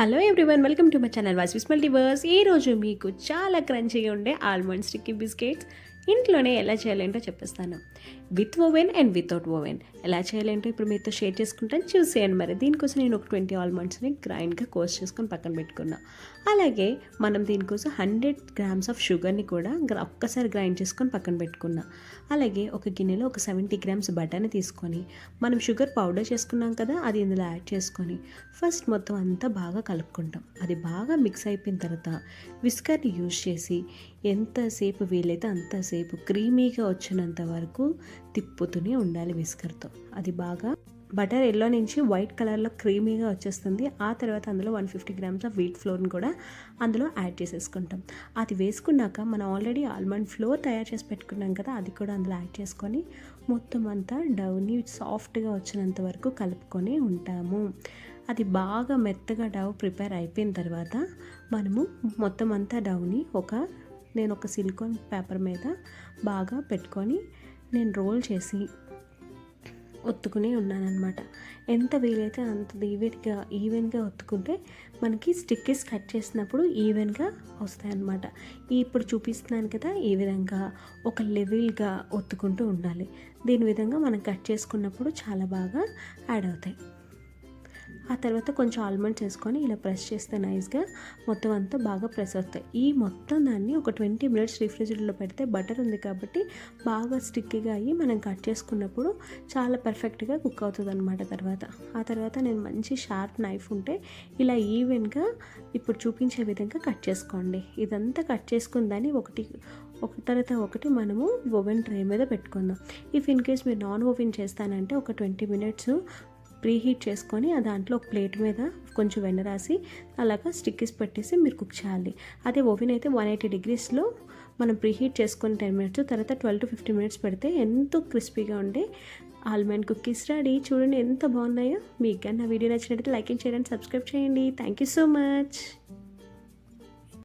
Hello everyone welcome to my channel వాసిస్ multiverse ఈరోజు మీకు చాలా క్రంచీగా ఉండే ఆల్మండ్ స్టిక్కీ బిస్కెట్స్ ఇంట్లోనే ఎలా చేయాలేంటో చెప్పేస్తాను. With oven and without oven ఎలా చేయాలేంటో ఇప్పుడు మీతో షేర్ చేసుకుంటాను. చూసేయండి మరి. దీనికోసం నేను ఒక ట్వంటీ ఆల్మండ్స్ని గ్రైండ్గా కోస్ట్ చేసుకొని పక్కన పెట్టుకున్నా. అలాగే మనం దీనికోసం హండ్రెడ్ గ్రామ్స్ ఆఫ్ షుగర్ని కూడా ఒక్కసారి గ్రైండ్ చేసుకొని పక్కన పెట్టుకున్నా. అలాగే ఒక గిన్నెలో ఒక సెవెంటీ గ్రామ్స్ బటర్ని తీసుకొని మనం షుగర్ పౌడర్ చేసుకున్నాం కదా అది ఇందులో యాడ్ చేసుకొని ఫస్ట్ మొత్తం అంతా బాగా కలుపుకుంటాం. అది బాగా మిక్స్ అయిపోయిన తర్వాత విస్కర్ని యూజ్ చేసి ఎంతసేపు వీలైతే అంతసేపు క్రీమీగా వచ్చినంత వరకు తిప్పుతూనే ఉండాలి విస్కర్తో. అది బాగా బటర్ ఎల్లో నుంచి వైట్ కలర్లో క్రీమీగా వచ్చేస్తుంది. ఆ తర్వాత అందులో one fifty grams of wheat ఫ్లోర్ని కూడా అందులో యాడ్ చేసేసుకుంటాం. అది వేసుకున్నాక మనం ఆల్రెడీ ఆల్మండ్ ఫ్లోర్ తయారు చేసి పెట్టుకున్నాం కదా అది కూడా అందులో యాడ్ చేసుకొని మొత్తం అంతా డవ్ని సాఫ్ట్గా వచ్చినంత వరకు కలుపుకొని ఉంటాము. అది బాగా మెత్తగా డవ్ ప్రిపేర్ అయిపోయిన తర్వాత మనము మొత్తం అంతా డవ్ని ఒక నేను ఒక సిలికాన్ పేపర్ మీద బాగా పెట్టుకొని నేను రోల్ చేసి ఒత్తుకుని ఉన్నానమాట ఎంత వీలైతే అంత ఈవెన్గా ఈవెన్గా ఒత్తుకుంటే మనకి స్టిక్కీస్ కట్ చేసినప్పుడు ఈవెన్గా వస్తాయన్నమాట. ఇప్పుడు చూపిస్తున్నాను కదా ఈ విధంగా ఒక లెవెల్గా ఒత్తుకుంటూ ఉండాలి. దీని విధంగా మనం కట్ చేసుకున్నప్పుడు చాలా బాగా యాడ్ అవుతాయి. ఆ తర్వాత కొంచెం ఆల్మండ్స్ వేసుకొని ఇలా ప్రెస్ చేస్తే నైస్గా మొత్తం అంతా బాగా ప్రెస్ అవుతాయి. ఈ మొత్తం దాన్ని ఒక ట్వంటీ మినిట్స్ రిఫ్రిజిరేటర్లో పెడితే బటర్ ఉంది కాబట్టి బాగా స్టిక్కీగా అయ్యి మనం కట్ చేసుకున్నప్పుడు చాలా పర్ఫెక్ట్గా కుక్ అవుతుంది అనమాట తర్వాత. ఆ తర్వాత నేను మంచి షార్ప్ నైఫ్ ఉంటే ఇలా ఈవెన్గా ఇప్పుడు చూపించే విధంగా కట్ చేసుకోండి. ఇదంతా కట్ చేసుకున్న దాన్ని ఒకటి ఒక తర్వాత ఒకటి మనము ఓవెన్ ట్రే మీద పెట్టుకుందాం. ఇఫ్ ఇన్ కేస్ మీరు నాన్ ఓవెన్ చేస్తానంటే ఒక ట్వంటీ మినిట్స్ ప్రీ హీట్ చేసుకొని దాంట్లో ఒక ప్లేట్ మీద కొంచెం వెన్న రాసి అలాగా స్టిక్కీస్ పెట్టేసి మీరు కుక్ చేయాలి. అదే ఓవెన్ అయితే వన్ ఎయిటీ డిగ్రీస్లో మనం ప్రీ హీట్ చేసుకొని టెన్ మినిట్స్ తర్వాత ట్వెల్వ్ టు ఫిఫ్టీన్ మినిట్స్ పెడితే ఎంతో క్రిస్పీగా ఉండే ఆల్మండ్ కుక్కీస్ రెడీ. చూడండి ఎంత బాగున్నాయో. మీకు కానీ నా వీడియో నచ్చినట్లయితే లైక్ చేయండి సబ్స్క్రైబ్ చేయండి. Thank you so much.